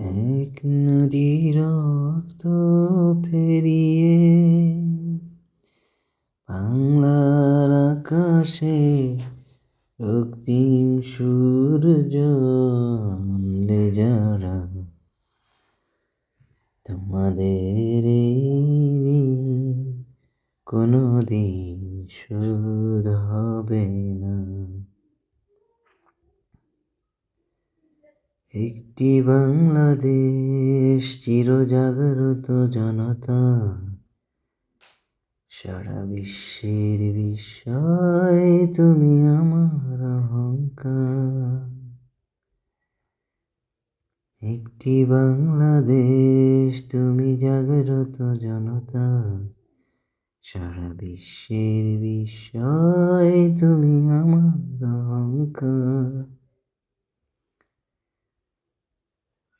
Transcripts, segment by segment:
এক নদী রক্ত ফেরিয়ে বাংলার আকাশে রক্তিম সূর্য যারা তোমাদের কোনো দিন শোধ হবে না। একটি বাংলাদেশ চিরজাগ্রত জনতা। সারা বিশ্বের বিস্ময়, তুমি আমার অহংকার। একটি বাংলাদেশ, তুমি জাগ্রত জনতা। সারা বিশ্বের বিস্ময়, তুমি আমার অহংকার।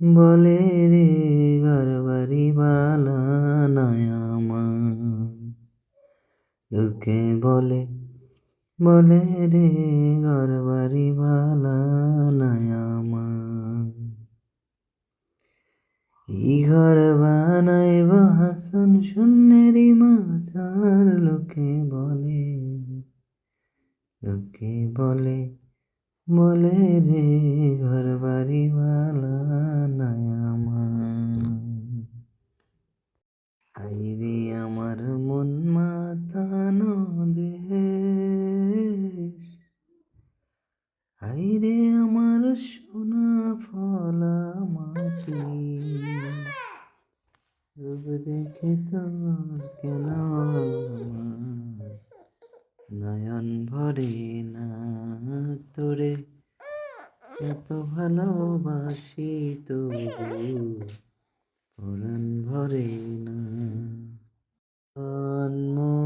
বলে রে ঘর বাড়ি বালা লোকে বলে বলে রে ঘর বাড়ি বালা আমার ই ঘর বানাইব হাসন শূন্যেরই মাথার লোকে বলে লোকে বলে বলে রে ঘর বাড়ি দেখে তোর কেন নয়ন ভরে না তোরে? এত ভালোবাসি তবু পরাণ ভরে না। জন্ম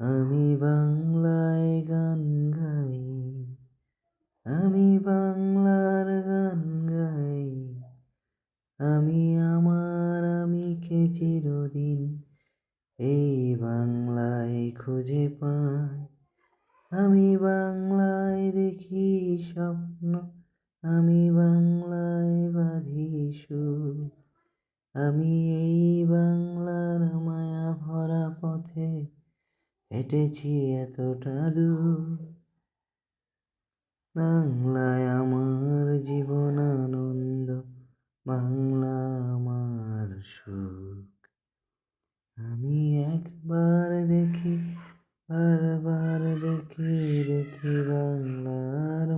আমি বাংলায় গান গাই, আমি বাংলার গান গাই। আমি আমার, আমি আমিকে চিরদিন এই বাংলায় খুঁজে পাই। আমি বাংলায় দেখি স্বপ্ন, আমি বাংলায় বাঁধি সুর। আমি এই বাংলার হেঁটেছি এতটা দূর। বাংলায় আমার জীবন আনন্দ, বাংলা আমার সুখ। আমি একবার দেখি, বারবার দেখি দেখি বাংলার